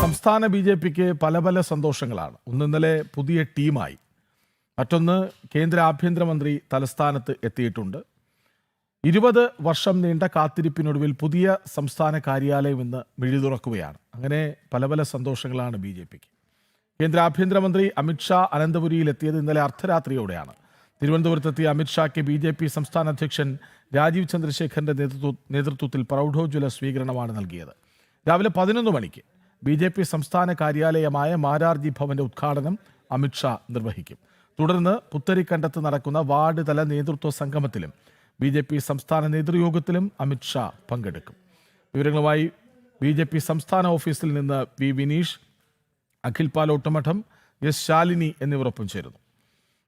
സംസ്ഥാന B J പിക്ക് പല പല സന്തോഷങ്ങളാണ്. ഒന്ന് ഇന്നലെ പുതിയ ടീമായി. മറ്റൊന്ന് കേന്ദ്ര ആഭ്യന്തരമന്ത്രി തലസ്ഥാനത്ത് എത്തിയിട്ടുണ്ട്. ഇരുപത് വർഷം നീണ്ട കാത്തിരിപ്പിനൊടുവിൽ പുതിയ സംസ്ഥാന കാര്യാലയം ഇന്ന് മിഴി തുറക്കുകയാണ് അങ്ങനെ പല പല സന്തോഷങ്ങളാണ് ബി ജെ പിക്ക്. കേന്ദ്ര ആഭ്യന്തരമന്ത്രി അമിത്ഷാ അനന്തപുരിയിൽ എത്തിയത് ഇന്നലെ അർദ്ധരാത്രിയോടെയാണ്. തിരുവനന്തപുരത്തെത്തിയ അമിത്ഷായ്ക്ക് ബി ജെ പി സംസ്ഥാന അധ്യക്ഷൻ രാജീവ് ചന്ദ്രശേഖറിന്റെ നേതൃത്വ നേതൃത്വത്തിൽ പ്രൗഢോജ്വല സ്വീകരണമാണ് നൽകിയത്. രാവിലെ പതിനൊന്ന് മണിക്ക് ബി ജെ പി സംസ്ഥാന കാര്യാലയമായ മാരാർജി ഭവന്റെ ഉദ്ഘാടനം അമിത്ഷാ നിർവഹിക്കും. തുടർന്ന് പുത്തരിക്കണ്ടത്ത് നടക്കുന്ന വാർഡ് തല നേതൃത്വ സംഗമത്തിലും ബി ജെ പി സംസ്ഥാന നേതൃയോഗത്തിലും അമിത്ഷാ പങ്കെടുക്കും. വിവരങ്ങളുമായി ബി ജെ പി സംസ്ഥാന ഓഫീസിൽ നിന്ന് വി വിനീഷ് അഖിൽ പാലോട്ടുമഠം എസ് ശാലിനി എന്നിവരൊപ്പം ചേരുന്നു.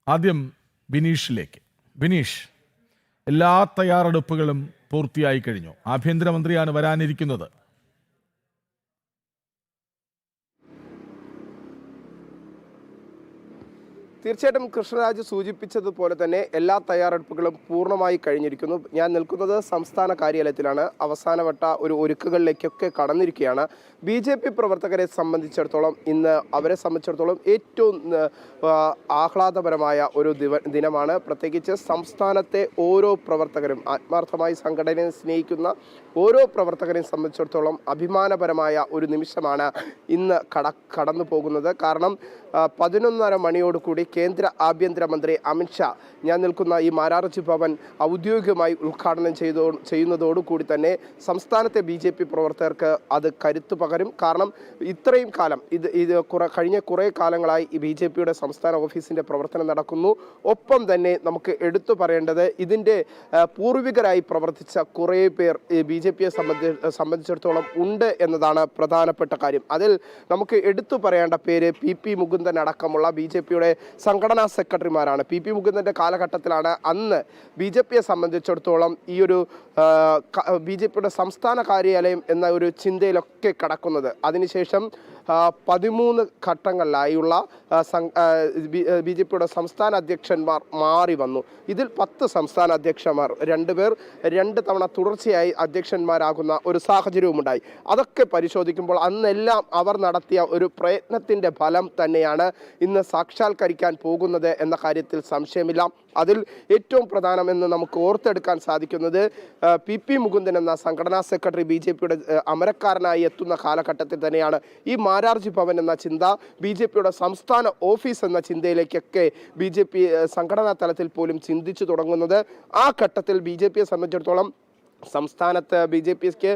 ആദ്യം ബിനീഷിലേക്ക് ബിനീഷ് എല്ലാ തയ്യാറെടുപ്പുകളും പൂർത്തിയായി കഴിഞ്ഞു. ആഭ്യന്തരമന്ത്രിയാണ് വരാനിരിക്കുന്നത്. തീർച്ചയായിട്ടും കൃഷ്ണരാജ് സൂചിപ്പിച്ചതുപോലെ തന്നെ എല്ലാ തയ്യാറെടുപ്പുകളും പൂർണമായി കഴിഞ്ഞിരിക്കുന്നു. ഞാൻ നിൽക്കുന്നത് സംസ്ഥാന കാര്യാലയത്തിലാണ്. അവസാനവട്ട ഒരു ഒരുക്കുകളിലേക്കൊക്കെ കടന്നിരിക്കുകയാണ്. ബി ജെ പി പ്രവർത്തകരെ സംബന്ധിച്ചിടത്തോളം ഇന്ന് അവരെ സംബന്ധിച്ചിടത്തോളം ഏറ്റവും ആഹ്ലാദപരമായ ഒരു ദിനമാണ്. പ്രത്യേകിച്ച് സംസ്ഥാനത്തെ ഓരോ പ്രവർത്തകരും ആത്മാർത്ഥമായി സംഘടനയെ സ്നേഹിക്കുന്ന ഓരോ പ്രവർത്തകരെയും സംബന്ധിച്ചിടത്തോളം അഭിമാനപരമായ ഒരു നിമിഷമാണ് ഇന്ന് കട കടന്നു പോകുന്നത് കാരണം പതിനൊന്നര മണിയോടുകൂടി കേന്ദ്ര ആഭ്യന്തരമന്ത്രി അമിത്ഷാ ഞാൻ നിൽക്കുന്ന ഈ മാരാർജി ഭവൻ ഔദ്യോഗികമായി ഉദ്ഘാടനം ചെയ്തോ ചെയ്യുന്നതോടുകൂടി തന്നെ സംസ്ഥാനത്തെ ബി ജെ പി പ്രവർത്തകർക്ക് അത് കരുത്തു പകരും. കാരണം ഇത്രയും കാലം ഇത് ഇത് കുറെ കഴിഞ്ഞ കുറേ കാലങ്ങളായി ഈ ബി ജെ പിയുടെ സംസ്ഥാന ഓഫീസിന്റെ പ്രവർത്തനം നടക്കുന്നു. ഒപ്പം തന്നെ നമുക്ക് എടുത്തു പറയേണ്ടത് ഇതിന്റെ പൂർവികരായി പ്രവർത്തിച്ച കുറേ പേർ ബി ജെ പിയെ സംബന്ധി സംബന്ധിച്ചിടത്തോളം ഉണ്ട് എന്നതാണ് പ്രധാനപ്പെട്ട കാര്യം. അതിൽ നമുക്ക് എടുത്തു പറയേണ്ട പേര് പി പി മുകുന്ദൻ അടക്കമുള്ള ബി ജെ പിയുടെ സംഘടനാ സെക്രട്ടറിമാരാണ്. പി പി മുകുന്ദന്റെ കാലഘട്ടത്തിലാണ് അന്ന് ബി ജെ പിയെ സംബന്ധിച്ചിടത്തോളം ഈ ഒരു ബി ജെ പിയുടെ സംസ്ഥാന കാര്യാലയം എന്ന ഒരു ചിന്തയിലൊക്കെ കടക്കുന്നത്. അതിനുശേഷം പതിമൂന്ന് ഘട്ടങ്ങളിലായുള്ള ബി ജെ പിയുടെ സംസ്ഥാന അധ്യക്ഷന്മാർ മാറി വന്നു. ഇതിൽ പത്ത് സംസ്ഥാന അധ്യക്ഷന്മാർ രണ്ടുപേർ രണ്ട് തവണ തുടർച്ചയായി അധ്യക്ഷന്മാരാകുന്ന ഒരു സാഹചര്യവുമുണ്ടായി. അതൊക്കെ പരിശോധിക്കുമ്പോൾ അന്നെല്ലാം അവർ നടത്തിയ ഒരു പ്രയത്നത്തിന്റെ ഫലം തന്നെയാണ് ഇന്ന് സാക്ഷാത്കരിക്കാൻ പോകുന്നത് എന്ന കാര്യത്തിൽ സംശയമില്ല. അതിൽ ഏറ്റവും പ്രധാനമെന്ന് നമുക്ക് ഓർത്തെടുക്കാൻ സാധിക്കുന്നത് പി പി മുകുന്ദൻ എന്ന സംഘടനാ സെക്രട്ടറി ബി ജെ പിയുടെ അമരക്കാരനായി എത്തുന്ന കാലഘട്ടത്തിൽ തന്നെയാണ് ഈ മാരാർജി ഭവൻ എന്ന ചിന്ത ബി ജെ പിയുടെ സംസ്ഥാന ഓഫീസ് എന്ന ചിന്തയിലേക്കൊക്കെ ബി ജെ പി സംഘടനാ തലത്തിൽ പോലും ചിന്തിച്ചു തുടങ്ങുന്നത്. ആ ഘട്ടത്തിൽ ബി ജെ പിയെ സംബന്ധിച്ചിടത്തോളം സംസ്ഥാനത്ത് ബി ജെ പിക്ക്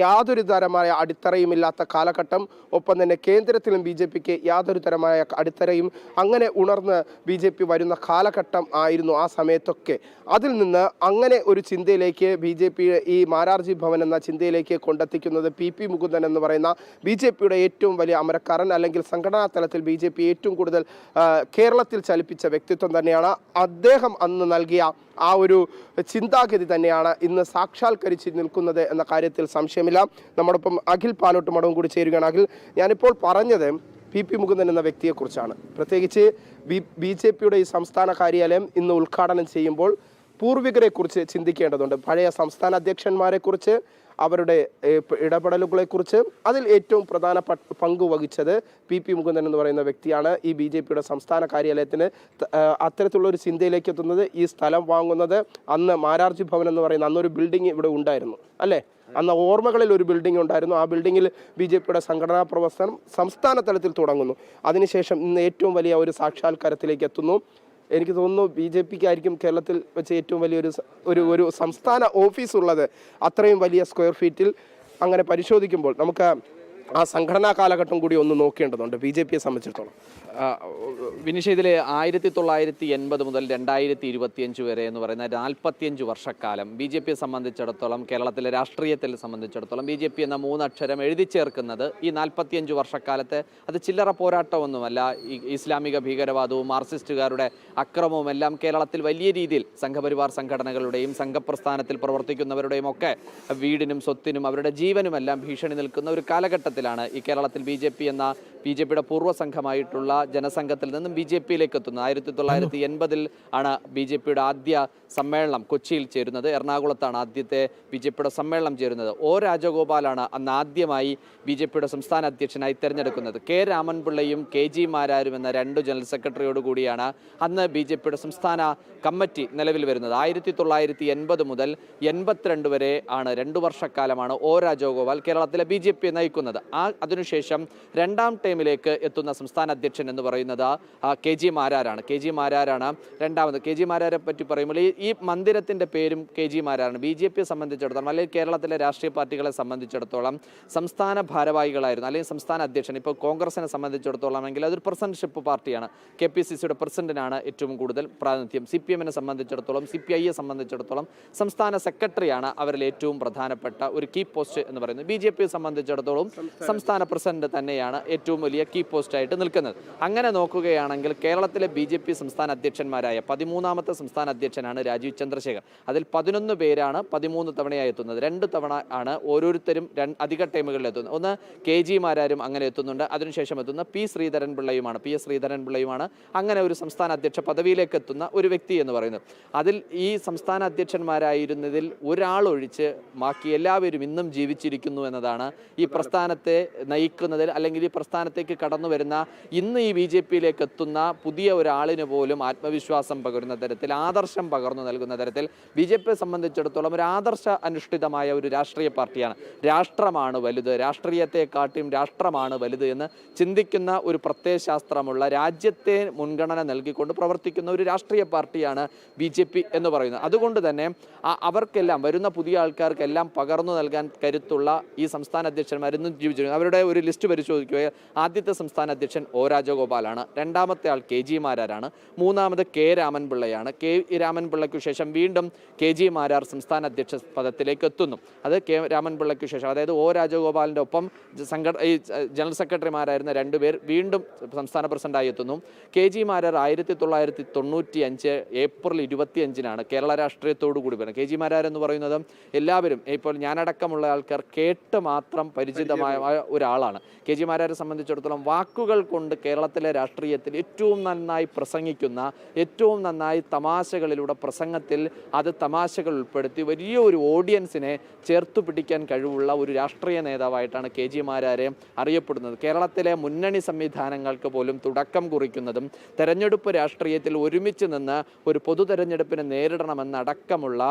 യാതൊരു തരമായ അടിത്തറയുമില്ലാത്ത കാലഘട്ടം ഒപ്പം തന്നെ കേന്ദ്രത്തിലും ബി ജെ പിക്ക് യാതൊരു തരമായ അടിത്തറയും അങ്ങനെ ഉണർന്ന് ബി ജെ പി വരുന്ന കാലഘട്ടം ആയിരുന്നു ആ സമയത്തൊക്കെ. അതിൽ നിന്ന് അങ്ങനെ ഒരു ചിന്തയിലേക്ക് ബി ജെ പി ഈ മാരാർജി ഭവൻ എന്ന ചിന്തയിലേക്ക് കൊണ്ടെത്തിക്കുന്നത് പി പി മുകുന്ദൻ എന്ന് പറയുന്ന ബി ജെ പിയുടെ ഏറ്റവും വലിയ അമരക്കാരൻ അല്ലെങ്കിൽ സംഘടനാ തലത്തിൽ ബി ജെ പി ഏറ്റവും കൂടുതൽ കേരളത്തിൽ ചലിപ്പിച്ച വ്യക്തിത്വം തന്നെയാണ്. അദ്ദേഹം അന്ന് നൽകിയ ആ ഒരു ചിന്താഗതി തന്നെയാണ് ഇന്ന് സാക്ഷാത്കരിച്ച് നിൽക്കുന്നത് എന്ന കാര്യത്തിൽ സംശയമില്ല. നമ്മോടൊപ്പം അഖിൽ പാലോട്ട് മടവും കൂടി ചേരുകയാണ്. അഖിൽ ഞാനിപ്പോൾ പറഞ്ഞത് പി പി മുകുന്ദൻ എന്ന വ്യക്തിയെക്കുറിച്ചാണ്. പ്രത്യേകിച്ച് ബി ബി ജെ പിയുടെ ഈ സംസ്ഥാന കാര്യാലയം ഇന്ന് ഉദ്ഘാടനം ചെയ്യുമ്പോൾ പൂർവികരെക്കുറിച്ച് ചിന്തിക്കേണ്ടതുണ്ട്. പഴയ സംസ്ഥാന അധ്യക്ഷന്മാരെക്കുറിച്ച് അവരുടെ ഇടപെടലുകളെ കുറിച്ച് ഇടപെടലുകളെക്കുറിച്ച് അതിൽ ഏറ്റവും പ്രധാന പങ്ക് വഹിച്ചത് പി പി മുകുന്ദൻ എന്ന് പറയുന്ന വ്യക്തിയാണ്. ഈ ബി ജെ പിയുടെ സംസ്ഥാന കാര്യാലയത്തിന് അത്തരത്തിലുള്ള ഒരു ചിന്തയിലേക്ക് എത്തുന്നത് ഈ സ്ഥലം വാങ്ങുന്നത് അന്ന് മാരാർജി ഭവൻ എന്ന് പറയുന്ന അന്നൊരു ബിൽഡിംഗ് ഇവിടെ ഉണ്ടായിരുന്നു അല്ലേ? അന്ന് ഓർമ്മകളിൽ ഒരു ബിൽഡിംഗ് ഉണ്ടായിരുന്നു. ആ ബിൽഡിങ്ങിൽ ബി ജെ പിയുടെ സംഘടനാ പ്രവർത്തനം സംസ്ഥാന തലത്തിൽ തുടങ്ങുന്നു. അതിനുശേഷം ഇന്ന് ഏറ്റവും വലിയ ഒരു സാക്ഷാത്കാരത്തിലേക്ക് എത്തുന്നു. എനിക്ക് തോന്നുന്നു ബി ജെ പിക്ക് ആയിരിക്കും കേരളത്തിൽ വെച്ച് ഏറ്റവും വലിയൊരു ഒരു ഒരു സംസ്ഥാന ഓഫീസ് ഉള്ളത് അത്രയും വലിയ സ്ക്വയർ ഫീറ്റിൽ അങ്ങനെ പരിശോധിക്കുമ്പോൾ നമുക്ക് ആ സംഘടനാ കാലഘട്ടം കൂടി ഒന്ന് നോക്കേണ്ടതുണ്ട് ബി ജെ പിയെ സംബന്ധിച്ചിടത്തോളം. വിനിഷ ഇതിൽ ആയിരത്തി തൊള്ളായിരത്തി എൺപത് മുതൽ രണ്ടായിരത്തി ഇരുപത്തിയഞ്ച് വരെ എന്ന് പറയുന്ന നാൽപ്പത്തിയഞ്ച് വർഷക്കാലം ബി ജെ പിയെ സംബന്ധിച്ചിടത്തോളം കേരളത്തിലെ രാഷ്ട്രീയത്തിൽ സംബന്ധിച്ചിടത്തോളം ബി ജെ പി എന്ന മൂന്നക്ഷരം എഴുതി ചേർക്കുന്നത് ഈ നാൽപ്പത്തിയഞ്ച് വർഷക്കാലത്തെ അത് ചില്ലറ പോരാട്ടമൊന്നുമല്ല. ഇസ്ലാമിക ഭീകരവാദവും മാർക്സിസ്റ്റുകാരുടെ അക്രമവും എല്ലാം കേരളത്തിൽ വലിയ രീതിയിൽ സംഘപരിവാർ സംഘടനകളുടെയും സംഘപ്രസ്ഥാനത്തിൽ പ്രവർത്തിക്കുന്നവരുടെയും ഒക്കെ വീടിനും സ്വത്തിനും അവരുടെ ജീവനുമെല്ലാം ഭീഷണി നിൽക്കുന്ന ഒരു കാലഘട്ടത്തിലാണ് ഈ കേരളത്തിൽ ബി ജെ പി എന്ന ബി ജെ പിയുടെ പൂർവ സംഘമായിട്ടുള്ള ജനസംഘത്തിൽ നിന്നും ബി ജെ പിയിലേക്ക് എത്തുന്നത് ആയിരത്തി തൊള്ളായിരത്തി എൺപതിൽ ആണ് ബി ജെ പിയുടെ ആദ്യ സമ്മേളനം കൊച്ചിയിൽ ചേരുന്നത്. എറണാകുളത്താണ് ആദ്യത്തെ ബി ജെ പിയുടെ സമ്മേളനം ചേരുന്നത്. ഒ രാജഗോപാലാണ് അന്ന് ആദ്യമായി ബി ജെ പിയുടെ സംസ്ഥാന അധ്യക്ഷനായി തിരഞ്ഞെടുക്കുന്നത്. കെ രാമൻപിള്ളയും കെ ജി മാരാരും എന്ന രണ്ട് ജനറൽ സെക്രട്ടറിയോട് കൂടിയാണ് അന്ന് ബി ജെ പിയുടെ സംസ്ഥാന കമ്മിറ്റി നിലവിൽ വരുന്നത്. ആയിരത്തി തൊള്ളായിരത്തി എൺപത് മുതൽ എൺപത്തിരണ്ട് വരെ ആണ് രണ്ടു വർഷക്കാലമാണ് ഒ രാജഗോപാൽ കേരളത്തിലെ ബി ജെ പി നയിക്കുന്നത്. ആ അതിനുശേഷം രണ്ടാം ടൈമിലേക്ക് എത്തുന്ന സംസ്ഥാന അധ്യക്ഷൻ എന്ന് പറയുന്നത് കെ ജി മാരാരാണ്. കെ ജി മാരാരാണ് രണ്ടാമത്. കെ ജി മാരാരെ പറ്റി പറയുമ്പോൾ ഈ ഈ മന്ദിരത്തിന്റെ പേരും കെ ജി മാരാരാണ്. ബി ജെ പിയെ സംബന്ധിച്ചിടത്തോളം അല്ലെങ്കിൽ കേരളത്തിലെ രാഷ്ട്രീയ പാർട്ടികളെ സംബന്ധിച്ചിടത്തോളം സംസ്ഥാന ഭാരവാഹികളായിരുന്നു അല്ലെങ്കിൽ സംസ്ഥാന അധ്യക്ഷൻ. ഇപ്പോൾ കോൺഗ്രസിനെ സംബന്ധിച്ചിടത്തോളം എങ്കിൽ അതൊരു പ്രസിഡൻഷിപ്പ് പാർട്ടിയാണ്. കെ പി സി സിയുടെ പ്രസിഡന്റിനാണ് ഏറ്റവും കൂടുതൽ പ്രാതിനിധ്യം. സി പി എമ്മിനെ സംബന്ധിച്ചിടത്തോളം സി പി ഐയെ സംബന്ധിച്ചിടത്തോളം സംസ്ഥാന സെക്രട്ടറിയാണ് അവരിൽ ഏറ്റവും പ്രധാനപ്പെട്ട ഒരു കീ പോസ്റ്റ് എന്ന് പറയുന്നത്. ബി ജെ പിയെ സംബന്ധിച്ചിടത്തോളം സംസ്ഥാന പ്രസിഡന്റ് തന്നെയാണ് ഏറ്റവും വലിയ കീ പോസ്റ്റായിട്ട് നിൽക്കുന്നത്. അങ്ങനെ നോക്കുകയാണെങ്കിൽ കേരളത്തിലെ ബി ജെ പി സംസ്ഥാന അധ്യക്ഷന്മാരായ പതിമൂന്നാമത്തെ സംസ്ഥാന അധ്യക്ഷനാണ് രാജീവ് ചന്ദ്രശേഖർ. അതിൽ പതിനൊന്ന് പേരാണ് പതിമൂന്ന് തവണയായി എത്തുന്നത്. രണ്ട് തവണ ആണ് ഓരോരുത്തരും അധിക ടൈമുകളിൽ എത്തുന്നത്. ഒന്ന് കെ ജി മാരാരും അങ്ങനെ എത്തുന്നുണ്ട്. അതിനുശേഷം എത്തുന്ന പി ശ്രീധരൻ പിള്ളയുമാണ്. പി എസ് ശ്രീധരൻ പിള്ളയുമാണ് അങ്ങനെ ഒരു സംസ്ഥാന അധ്യക്ഷ പദവിയിലേക്ക് എത്തുന്ന ഒരു വ്യക്തി എന്ന് പറയുന്നത്. അതിൽ ഈ സംസ്ഥാന അധ്യക്ഷന്മാരായിരുന്നതിൽ ഒരാളൊഴിച്ച് ബാക്കി എല്ലാവരും ഇന്നും ജീവിച്ചിരിക്കുന്നു എന്നതാണ് ഈ പ്രസ്ഥാനത്തെ നയിക്കുന്നതിൽ അല്ലെങ്കിൽ ഈ പ്രസ്ഥാനത്തേക്ക് കടന്നു വരുന്ന ഇന്ന് ഈ ബി ജെ പിയിലേക്ക് എത്തുന്ന പുതിയ ഒരാളിന് പോലും ആത്മവിശ്വാസം പകരുന്ന തരത്തിൽ ആദർശം പകർന്നു നൽകുന്ന തരത്തിൽ ബി ജെ പിയെ സംബന്ധിച്ചിടത്തോളം ഒരു ആദർശ അനുഷ്ഠിതമായ ഒരു രാഷ്ട്രീയ പാർട്ടിയാണ്. രാഷ്ട്രമാണ് വലുത് രാഷ്ട്രീയത്തെക്കാട്ടിയും രാഷ്ട്രമാണ് വലുത് എന്ന് ചിന്തിക്കുന്ന ഒരു പ്രത്യയശാസ്ത്രമുള്ള രാജ്യത്തെ മുൻഗണന നൽകിക്കൊണ്ട് പ്രവർത്തിക്കുന്ന ഒരു രാഷ്ട്രീയ പാർട്ടിയാണ് ബി ജെ പി എന്ന് പറയുന്നത്. അതുകൊണ്ട് തന്നെ അവർക്കെല്ലാം വരുന്ന പുതിയ ആൾക്കാർക്കെല്ലാം പകർന്നു നൽകാൻ കരുത്തുള്ള ഈ സംസ്ഥാന അധ്യക്ഷന്മാർ ഇന്നും ജീവിച്ചിരുന്നു അവരുടെ ഒരു ലിസ്റ്റ് പരിശോധിക്കുകയോ ആദ്യത്തെ സംസ്ഥാന അധ്യക്ഷൻ ഒ രാജഗോപാലാണ്. രണ്ടാമത്തെ ആൾ കെ ജി മാരാരാണ്. മൂന്നാമത് കെ രാമൻപിള്ളയാണ്. കെ രാമൻപിള്ളയ്ക്ക് ശേഷം വീണ്ടും കെ ജി മാരാർ സംസ്ഥാന അധ്യക്ഷ പദത്തിലേക്ക് എത്തുന്നു. അത് കെ രാമൻപിള്ളയ്ക്ക് ശേഷം അതായത് ഒ രാജഗോപാലിന്റെ ഒപ്പം സംഘട ഈ ജനറൽ സെക്രട്ടറിമാരായിരുന്ന രണ്ടുപേർ വീണ്ടും സംസ്ഥാന പ്രസിഡന്റായി എത്തുന്നു. കെ ജി മാരാർ ആയിരത്തി തൊള്ളായിരത്തി തൊണ്ണൂറ്റി അഞ്ച് ഏപ്രിൽ ഇരുപത്തി അഞ്ചിനാണ് കേരള രാഷ്ട്രീയത്തോടു കൂടി വരുന്നത്. കെ ജി മാരാർ എന്ന് പറയുന്നത് എല്ലാവരും ഇപ്പോൾ ഞാനടക്കമുള്ള ആൾക്കാർ കേട്ട് മാത്രം പരിചിതമായ ഒരാളാണ്. കെ ജി മാരാരെ സംബന്ധിച്ചിടത്തോളം വാക്കുകൾ കൊണ്ട് കേരളത്തിലെ രാഷ്ട്രീയത്തിൽ ഏറ്റവും നന്നായി പ്രസംഗിക്കുന്ന ഏറ്റവും നന്നായി തമാശകളിലൂടെ പ്രസംഗത്തിൽ അത് തമാശകൾ ഉൾപ്പെടുത്തി വലിയ ഒരു ഓഡിയൻസിനെ ചേർത്തു പിടിക്കാൻ കഴിവുള്ള ഒരു രാഷ്ട്രീയ നേതാവായിട്ടാണ് കെ ജി മാരാരെ അറിയപ്പെടുന്നത്. കേരളത്തിലെ മുന്നണി സംവിധാനങ്ങൾക്ക് പോലും തുടക്കം കുറിക്കുന്നതും തെരഞ്ഞെടുപ്പ് രാഷ്ട്രീയത്തിൽ ഒരുമിച്ച് നിന്ന് ഒരു പൊതു തെരഞ്ഞെടുപ്പിനെ നേരിടണമെന്നടക്കമുള്ള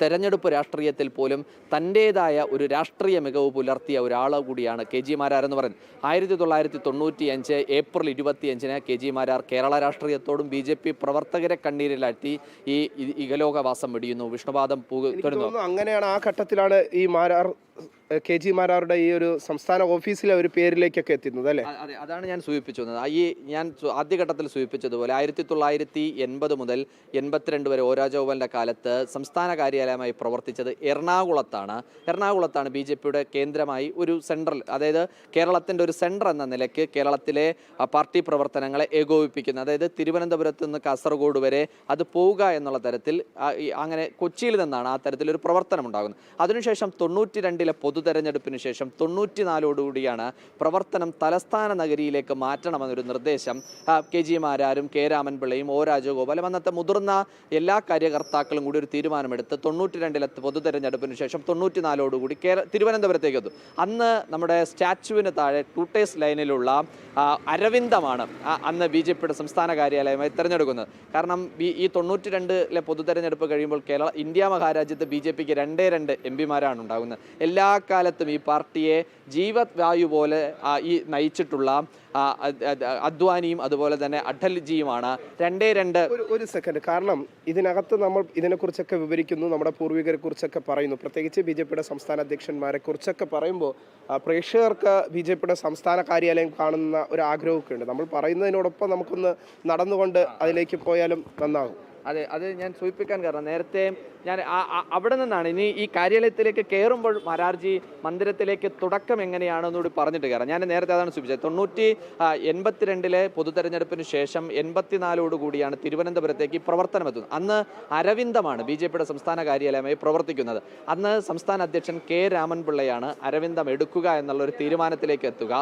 തെരഞ്ഞെടുപ്പ് രാഷ്ട്രീയത്തിൽ പോലും തന്റേതായ ഒരു രാഷ്ട്രീയ മികവ് പുലർത്തിയ ഒരാൾ കൂടിയാണ് കെ ജി മാരാർ എന്ന് പറയുന്നത്. ആയിരത്തി തൊള്ളായിരത്തി തൊണ്ണൂറ്റി അഞ്ച് ഏപ്രിൽ ഇരുപത്തിയഞ്ചിന് കെ ജി മാരാർ കേരള രാഷ്ട്രീയത്തോടും ബി ജെ പി പ്രവർത്തകരെ കണ്ണീരിലാഴ്ത്തി ഈ ഇഗലോകവാസം ഇഹലോകവാസം വെടിയുന്നു. വിഷ്ണുപാദം പൂ എനിക്ക് തുറന്നു തോന്നുന്നു അങ്ങനെയാണ് ആ ഘട്ടത്തിലാണ് ഈ മാരാർ കെ ജി മാരാരുടെ ഈ ഒരു സംസ്ഥാന ഓഫീസിലെ ഒരു പേരിലേക്കൊക്കെ എത്തുന്നത് അല്ലേ? അതെ അതാണ് ഞാൻ സൂചിപ്പിച്ചു വന്നത് ഈ ഞാൻ ആദ്യഘട്ടത്തിൽ സൂചിപ്പിച്ചതുപോലെ ആയിരത്തി തൊള്ളായിരത്തി എൺപത് മുതൽ എൺപത്തിരണ്ട് വരെ ഓരാജോവലിന്റെ കാലത്ത് സംസ്ഥാന കാര്യാലയമായി പ്രവർത്തിച്ചത് എറണാകുളത്താണ്. എറണാകുളത്താണ് ബി ജെ പിയുടെ കേന്ദ്രമായി ഒരു സെൻട്രൽ അതായത് കേരളത്തിന്റെ ഒരു സെന്റർ എന്ന നിലയ്ക്ക് കേരളത്തിലെ പാർട്ടി പ്രവർത്തനങ്ങളെ ഏകോപിപ്പിക്കുന്ന അതായത് തിരുവനന്തപുരത്ത് നിന്ന് കാസർഗോഡ് വരെ അത് പോവുക എന്നുള്ള തരത്തിൽ അങ്ങനെ കൊച്ചിയിൽ നിന്നാണ് ആ തരത്തിലൊരു പ്രവർത്തനം ഉണ്ടാകുന്നത് അതിനുശേഷം തൊണ്ണൂറ്റി രണ്ടിലെ പൊതു തെരഞ്ഞെടുപ്പിന് ശേഷം തൊണ്ണൂറ്റിനാലോടുകൂടിയാണ് പ്രവർത്തനം തലസ്ഥാന നഗരിയിലേക്ക് മാറ്റണമെന്നൊരു നിർദ്ദേശം. കെ ജി മാരാരും കെ രാമൻപിള്ളയും ഒ രാജഗോപാലും അന്നത്തെ മുതിർന്ന എല്ലാ കാര്യകർത്താക്കളും കൂടി ഒരു തീരുമാനമെടുത്ത് തൊണ്ണൂറ്റി രണ്ടിലെ പൊതു തെരഞ്ഞെടുപ്പിന് ശേഷം തൊണ്ണൂറ്റിനാലോടുകൂടി കേര തിരുവനന്തപുരത്തേക്ക് എത്തും. അന്ന് നമ്മുടെ സ്റ്റാച്ചുവിന് താഴെ ടൂട്ടേഴ്സ് ലൈനിലുള്ള അരവിന്ദമാണ് അന്ന് ബി ജെ പിയുടെ സംസ്ഥാന കാര്യാലയമായി തിരഞ്ഞെടുക്കുന്നത്. കാരണം ഈ തൊണ്ണൂറ്റി രണ്ടിലെ പൊതു തെരഞ്ഞെടുപ്പ് കഴിയുമ്പോൾ കേരള ഇന്ത്യ മഹാരാജ്യത്ത് ബി ജെ പിക്ക് രണ്ടേ രണ്ട് എം പിമാരാണ് ഉണ്ടാകുന്നത്. എല്ലാ കാലത്തും ഈ പാർട്ടിയെ ജീവവായു പോലെ ഈ നയിച്ചിട്ടുള്ള അദ്വാനിയും അതുപോലെ തന്നെ അടൽജിയുമാണ്. രണ്ടേ രണ്ട് ഒരു സെക്കൻഡ് കാരണം ഇതിനകത്ത് നമ്മൾ ഇതിനെക്കുറിച്ചൊക്കെ വിവരിക്കുന്നു നമ്മുടെ പൂർവികരെ കുറിച്ചൊക്കെ പറയുന്നു. പ്രത്യേകിച്ച് ബി ജെ പിയുടെ സംസ്ഥാന അധ്യക്ഷന്മാരെ കുറിച്ചൊക്കെ പറയുമ്പോൾ പ്രേക്ഷകർക്ക് ബി ജെ പിയുടെ സംസ്ഥാന കാര്യാലയം കാണുന്ന ഒരു ആഗ്രഹമൊക്കെ ഉണ്ട്. നമ്മൾ പറയുന്നതിനോടൊപ്പം നമുക്കൊന്ന് നടന്നുകൊണ്ട് അതിലേക്ക് പോയാലും നന്നാകും. അതെ അത് ഞാൻ സൂചിപ്പിക്കാൻ കാരണം നേരത്തെ ഞാൻ അവിടെ നിന്നാണ് ഇനി ഈ കാര്യാലയത്തിലേക്ക് കയറുമ്പോൾ മരാർജി മന്ദിരത്തിലേക്ക് തുടക്കം എങ്ങനെയാണെന്നുകൂടി പറഞ്ഞിട്ട് കയറാം. ഞാൻ നേരത്തെ അതാണ് സൂചിപ്പിച്ചത്. തൊണ്ണൂറ്റി എൺപത്തിരണ്ടിലെ പൊതു തെരഞ്ഞെടുപ്പിന് ശേഷം എൺപത്തിനാലോട് കൂടിയാണ് തിരുവനന്തപുരത്തേക്ക് ഈ പ്രവർത്തനം എത്തുന്നത്. അന്ന് അരവിന്ദമാണ് ബി ജെ പിയുടെ സംസ്ഥാന കാര്യാലയമായി പ്രവർത്തിക്കുന്നത്. അന്ന് സംസ്ഥാന അധ്യക്ഷൻ കെ രാമൻപിള്ളയാണ് അരവിന്ദം എടുക്കുക എന്നുള്ള ഒരു തീരുമാനത്തിലേക്ക് എത്തുക.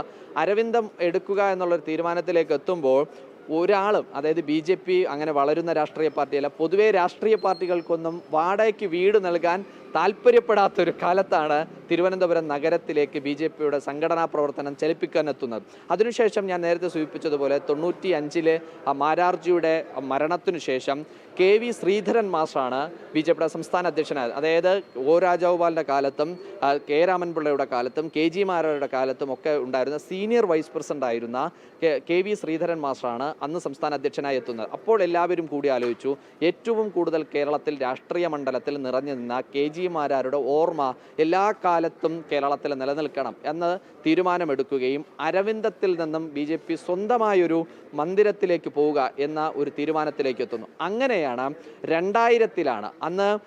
അരവിന്ദം എടുക്കുക എന്നുള്ളൊരു തീരുമാനത്തിലേക്ക് എത്തുമ്പോൾ ഒരാളും അതായത് ബി ജെ പി അങ്ങനെ വളരുന്ന രാഷ്ട്രീയ പാർട്ടിയല്ല പൊതുവേ രാഷ്ട്രീയ പാർട്ടികൾക്കൊന്നും വാടകയ്ക്ക് വീട് നൽകാൻ താല്പര്യപ്പെടാത്തൊരു കാലത്താണ് തിരുവനന്തപുരം നഗരത്തിലേക്ക് ബി ജെ പിയുടെ സംഘടനാ പ്രവർത്തനം ചലിപ്പിക്കാൻ എത്തുന്നത് അതിനുശേഷം ഞാൻ നേരത്തെ സൂചിപ്പിച്ചതുപോലെ തൊണ്ണൂറ്റി അഞ്ചിലെ മാരാർജിയുടെ മരണത്തിനു ശേഷം കെ വി ശ്രീധരൻ മാഷാണ് ബി ജെ പിയുടെ സംസ്ഥാന അധ്യക്ഷനായത്. അതായത് ഒ രാജഗോപാലിന്റെ കാലത്തും കെ രാമൻപിള്ളയുടെ കാലത്തും കെ ജി മാരാരുടെ കാലത്തും ഒക്കെ ഉണ്ടായിരുന്ന സീനിയർ വൈസ് പ്രസിഡന്റ് ആയിരുന്ന കെ- കെ വി ശ്രീധരൻ മാസ്റ്ററാണ് അന്ന് സംസ്ഥാന അധ്യക്ഷനായി എത്തുന്നത്. അപ്പോൾ എല്ലാവരും കൂടി ആലോചിച്ചു ഏറ്റവും കൂടുതൽ കേരളത്തിൽ രാഷ്ട്രീയ മണ്ഡലത്തിൽ നിറഞ്ഞു നിന്ന കെ ജി മാരാരുടെ ഓർമ്മ എല്ലാ കാലത്തും കേരളത്തിൽ നിലനിൽക്കണം എന്ന് തീരുമാനമെടുക്കുകയും അരവിന്ദത്തിൽ നിന്നും ബി ജെ പി സ്വന്തമായൊരു മന്ദിരത്തിലേക്ക് പോവുക എന്ന ഒരു തീരുമാനത്തിലേക്ക് എത്തുന്നു. അങ്ങനെയാണ് രണ്ടായിരത്തിലാണ് അന്ന്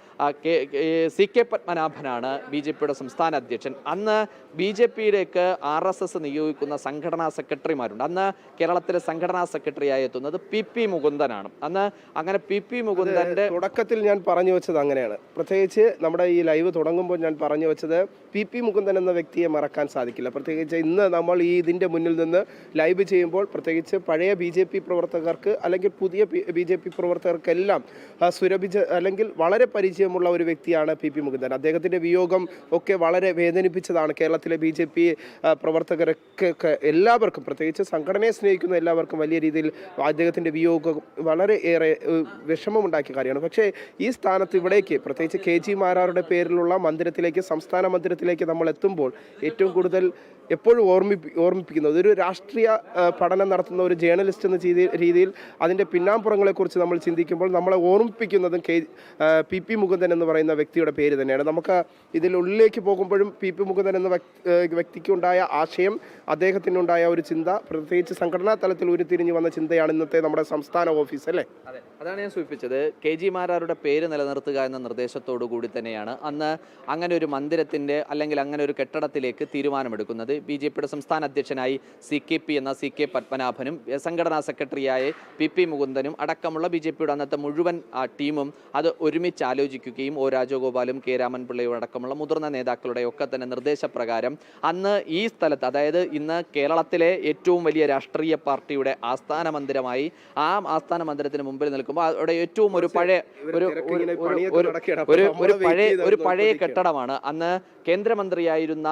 സി കെ പത്മനാഭനാണ് ബി ജെ പിയുടെ സംസ്ഥാന അധ്യക്ഷൻ. അന്ന് ബി ജെ പിയിലേക്ക് ആർ എസ് എസ് നിയോഗിക്കുന്ന സംഘടനാ സെക്രട്ടറിമാരുണ്ട്. അന്ന് കേരളത്തിലെ സംഘടനാ സെക്രട്ടറിയായി എത്തുന്നത് പി പി മുകുന്ദനാണ്. അന്ന് അങ്ങനെ പി പി മുകുന്ദന്റെ തുടക്കത്തിൽ ഞാൻ പറഞ്ഞു വെച്ചത് അങ്ങനെയാണ്. പ്രത്യേകിച്ച് നമ്മുടെ ഈ ലൈവ് തുടങ്ങുമ്പോൾ ഞാൻ പറഞ്ഞു വെച്ചത് പി പി മുകുന്ദൻ എന്ന വ്യക്തിയെ മറക്കാൻ സാധിക്കില്ല. പ്രത്യേകിച്ച് ഇന്ന് നമ്മൾ ഈ ഇതിന്റെ മുന്നിൽ നിന്ന് ലൈവ് ചെയ്യുമ്പോൾ പ്രത്യേകിച്ച് പഴയ ബി ജെ പി പ്രവർത്തകർക്ക് അല്ലെങ്കിൽ പുതിയ ബി ജെ പി പ്രവർത്തകർക്കെല്ലാം സുരഭിച്ച അല്ലെങ്കിൽ വളരെ പരിചയമുള്ള ഒരു വ്യക്തിയാണ് പി പി മുകുന്ദൻ. അദ്ദേഹത്തിന്റെ വിയോഗം ഒക്കെ വളരെ വേദനിപ്പിച്ചതാണ് കേരളത്തിലെ ബി ജെ പി പ്രവർത്തകരൊക്കെ എല്ലാവർക്കും പ്രത്യേകിച്ച് സംഘടനയെ സ്നേഹിക്കുന്ന എല്ലാവർക്കും വലിയ രീതിയിൽ അദ്ദേഹത്തിന്റെ വിയോഗം വളരെ ഏറെ വിഷമമുണ്ടാക്കിയ കാര്യമാണ്. പക്ഷേ ഈ സ്ഥാനത്ത് ഇവിടേക്ക് പ്രത്യേകിച്ച് കെ ജി മാരാറുടെ പേരിലുള്ള മന്ദിരത്തിലേക്ക് സംസ്ഥാന മന്ദിരത്തിലേക്ക് നമ്മൾ എത്തുമ്പോൾ ഏറ്റവും കൂടുതൽ എപ്പോഴും ഓർമ്മിപ്പി ഓർമ്മിപ്പിക്കുന്നത്. ഒരു രാഷ്ട്രീയ പഠനം നടത്തുന്ന ഒരു ജേർണലിസ്റ്റ് എന്ന രീതി- രീതിയിൽ അതിന്റെ പിന്നാമ്പുറങ്ങളെക്കുറിച്ച് നമ്മൾ ചിന്തിക്കുമ്പോൾ നമ്മളെ ഓർമ്മിപ്പിക്കുന്നതും കെ പി പി മുകുന്ദൻ എന്ന് പറയുന്ന വ്യക്തിയുടെ പേര് തന്നെയാണ്. നമുക്ക് ഇതിൽ ഉള്ളിലേക്ക് പോകുമ്പോഴും പി പി മുകുന്ദൻ എന്ന വ്യക്തിക്കുണ്ടായ ആശയം അദ്ദേഹത്തിനുണ്ടായ ഒരു ചിന്ത പ്രത്യേകിച്ച് സംഘടനാ തലത്തിൽ ഉരുത്തിരിഞ്ഞു വന്ന ചിന്തയാണ് ഇന്നത്തെ നമ്മുടെ സംസ്ഥാന ഓഫീസ് അല്ലേ? അതെ. അതാണ് ഞാൻ സൂചിപ്പിച്ചത്. കെ ജി മാരാരുടെ പേര് നിലനിർത്തുക എന്ന നിർദ്ദേശത്തോടു കൂടി തന്നെയാണ് അന്ന് അങ്ങനെ ഒരു മന്ദിരത്തിന്റെ അല്ലെങ്കിൽ അങ്ങനെ ഒരു കെട്ടിടത്തിലേക്ക് തീരുമാനമെടുക്കുന്നത്. ബി ജെ പിയുടെ സംസ്ഥാന അധ്യക്ഷനായി സി കെ പി എന്ന സി കെ പത്മനാഭനും സംഘടനാ സെക്രട്ടറിയായ പി പി മുകുന്ദനും അടക്കമുള്ള ബി ജെ പിയുടെ അന്നത്തെ മുഴുവൻ ടീമും അത് ഒരുമിച്ച് ആലോചിക്കുകയും ഒ രാജഗോപാലും കെ രാമൻപിള്ളയും അടക്കമുള്ള മുതിർന്ന നേതാക്കളുടെ ഒക്കെ തന്നെ നിർദ്ദേശപ്രകാരം അന്ന് ഈ സ്ഥലത്ത് അതായത് ഇന്ന് കേരളത്തിലെ ഏറ്റവും വലിയ രാഷ്ട്രീയ പാർട്ടിയുടെ ആസ്ഥാന മന്ദിരമായി ആ ആസ്ഥാന മന്ദിരത്തിന് മുമ്പിൽ നിൽക്കുമ്പോൾ അവിടെ ഏറ്റവും ഒരു പഴയ ഒരു ഒരു- പഴയ ഒരു പഴയ. കെട്ടിടമാണ് അന്ന് കേന്ദ്രമന്ത്രിയായിരുന്ന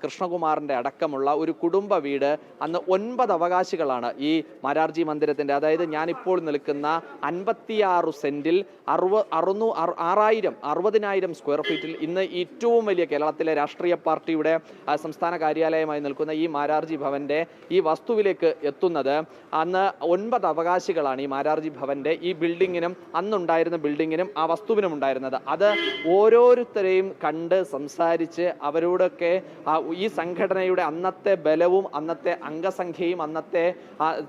കൃഷ്ണകുമാറിന്റെ അടക്കമുള്ള ഒരു കുടുംബ വീട് അന്ന് ഒൻപത് അവകാശികളാണ് ഈ മരാർജി മന്ദിരത്തിന്റെ. അതായത് ഞാനിപ്പോൾ നിൽക്കുന്ന അൻപത്തിയാറ് സെന്റിൽ അറുപ അറുന്നൂ അറു- ആറായിരം അറുപതിനായിരം സ്ക്വയർ ഫീറ്റിൽ ഇന്ന് ഏറ്റവും വലിയ കേരളത്തിലെ രാഷ്ട്രീയ പാർട്ടിയുടെ സംസ്ഥാന കാര്യാലയമായി നിൽക്കുന്ന ഈ മാരാർജി ഭവന്റെ ഈ വസ്തുവിലേക്ക് എത്തുന്നത് അന്ന് ഒൻപത് അവകാശികളാണ് ഈ മാരാർജി ഭവന്റെ ഈ ബിൽഡിങ്ങിനും അന്നുണ്ടായിരുന്ന ബിൽഡിങ്ങിനും ആ വസ്തുവിനും ഉണ്ടായിരുന്നത്. അത് ഓരോരുത്തരെയും കണ്ട് സംസാരിച്ച് അവരോടൊക്കെ ഈ സംഘടനയുടെ അന്നത്തെ ബലവും അന്നത്തെ അംഗസംഖ്യയും അന്നത്തെ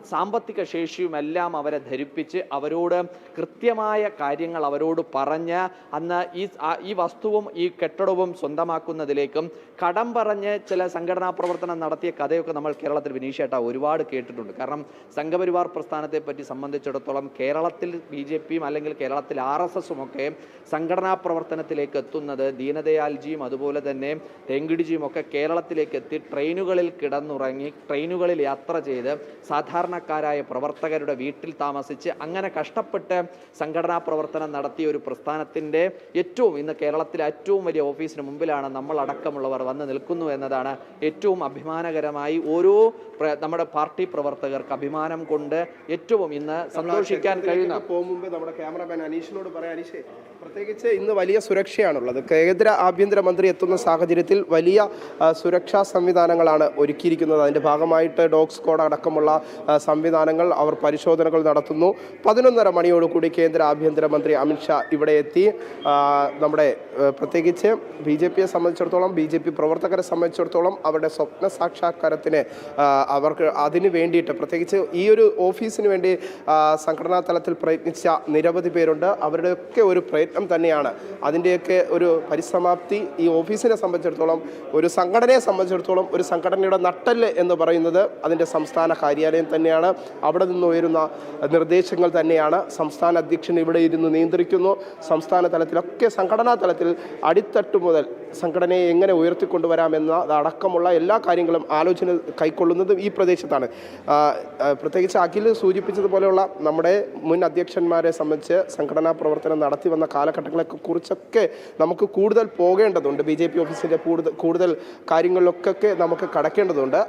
സാമ്പത്തിക ശേഷിയും എല്ലാം അവരെ ധരിപ്പിച്ച് അവരോട് കൃത്യമായ കാര്യങ്ങൾ അവരോട് പറഞ്ഞ് അന്ന് ഈ ഈ വസ്തുവും ഈ കെട്ടിടവും സ്വന്തമാക്കുന്നതിലേക്കും കടം പറഞ്ഞ് ചില സംഘടനാ പ്രവർത്തനം നടത്തിയ കഥയൊക്കെ നമ്മൾ കേരളത്തിൽ വിനീഷേട്ട ഒരുപാട് കേട്ടിട്ടുണ്ട്. കാരണം സംഘപരിവാർ പ്രസ്ഥാനത്തെ പറ്റി സംബന്ധിച്ചിടത്തോളം കേരളത്തിൽ ബി ജെ പിയും അല്ലെങ്കിൽ കേരളത്തിൽ ആർ എസ് എസും ഒക്കെ സംഘടനാ പ്രവർത്തനത്തിലേക്ക് എത്തുന്നത് ദീനദയാൽജിയും അതുപോലെ തന്നെ തെങ്കിടിജിയും ഒക്കെ കേരളത്തിലേക്ക് എത്തി ട്രെയിനുകളിൽ കിടന്നുറങ്ങി ട്രെയിനുകളിൽ യാത്ര ചെയ്ത് സാധാരണക്കാരായ പ്രവർത്തകരുടെ വീട്ടിൽ താമസിച്ച് അങ്ങനെ കഷ്ടപ്പെട്ട് സംഘടനാ പ്രവർത്തനം നടത്തിയ ഒരു പ്രസ്ഥാനത്തിന്റെ ഏറ്റവും ഇന്ന് കേരളത്തിലെ ഏറ്റവും വലിയ ഓഫീസിന് മുമ്പിലാണ് നമ്മൾ അടക്കമുള്ളവർ വന്ന് നിൽക്കുന്നു എന്നതാണ് ഏറ്റവും അഭിമാനകരമായി ഓരോ നമ്മുടെ പാർട്ടി പ്രവർത്തകർക്ക് അഭിമാനം കൊണ്ട് ഏറ്റവും ഇന്ന് സന്തോഷിക്കാൻ കഴിയുന്ന പോകും മുമ്പ് നമ്മുടെ ക്യാമറമാൻ അനീഷിനോട് പറയാം അനീഷേ പ്രത്യേകിച്ച് ഇന്ന് വലിയ സുരക്ഷയാണുള്ളത്. കേന്ദ്ര ആഭ്യന്തര മന്ത്രി എത്തുന്ന സാഹചര്യത്തിൽ വലിയ സുരക്ഷാ സംവിധാനം സംവിധാനങ്ങളാണ് ഒരുക്കിയിരിക്കുന്നത്. അതിന്റെ ഭാഗമായിട്ട് ഡോഗ് സ്ക്വാഡ് അടക്കമുള്ള സംവിധാനങ്ങൾ അവർ പരിശോധനകൾ നടത്തുന്നു. പതിനൊന്നര മണിയോടുകൂടി കേന്ദ്ര ആഭ്യന്തരമന്ത്രി അമിത്ഷാ ഇവിടെ എത്തി. നമ്മുടെ പ്രത്യേകിച്ച് ബി ജെ പിയെ സംബന്ധിച്ചിടത്തോളം ബി ജെ പി പ്രവർത്തകരെ സംബന്ധിച്ചിടത്തോളം അവരുടെ സ്വപ്ന സാക്ഷാത്കാരത്തിന് അവർക്ക് അതിന് വേണ്ടിയിട്ട് പ്രത്യേകിച്ച് ഈ ഒരു ഓഫീസിന് വേണ്ടി സംഘടനാ തലത്തിൽ പ്രയത്നിച്ച നിരവധി പേരുണ്ട്. അവരുടെയൊക്കെ ഒരു പ്രയത്നം തന്നെയാണ്. അതിന്റെയൊക്കെ ഒരു പരിസമാപ്തി ഈ ഓഫീസിനെ സംബന്ധിച്ചിടത്തോളം ഒരു സംഘടനയെ സംബന്ധിച്ചിടത്തോളം ഒരു സംഘടനയുടെ നട്ടൽ എന്ന് പറയുന്നത് അതിന്റെ സംസ്ഥാന കാര്യാലയം തന്നെയാണ്. അവിടെ നിന്ന് ഉയരുന്ന നിർദ്ദേശങ്ങൾ തന്നെയാണ്. സംസ്ഥാന അധ്യക്ഷൻ ഇവിടെ ഇരുന്ന് നിയന്ത്രിക്കുന്നു. സംസ്ഥാന തലത്തിലൊക്കെ സംഘടനാ തലത്തിൽ അടിത്തട്ട് മുതൽ സംഘടനയെ എങ്ങനെ ഉയർത്തിക്കൊണ്ടുവരാമെന്ന അടക്കമുള്ള എല്ലാ കാര്യങ്ങളും ആലോചന കൈക്കൊള്ളുന്നതും ഈ പ്രദേശത്താണ്. പ്രത്യേകിച്ച് അഖിൽ സൂചിപ്പിച്ചതുപോലെയുള്ള നമ്മുടെ മുൻ അധ്യക്ഷന്മാരെ സംബന്ധിച്ച് സംഘടനാ പ്രവർത്തനം നടത്തി വന്ന കാലഘട്ടങ്ങളെ കുറിച്ചൊക്കെ നമുക്ക് കൂടുതൽ പോകേണ്ടതുണ്ട്. ബി ജെ പി ഓഫീസിന്റെ കൂടുതൽ കൂടുതൽ കാര്യങ്ങളിലൊക്കെ നമുക്ക് കടക്കേണ്ടതുണ്ട്.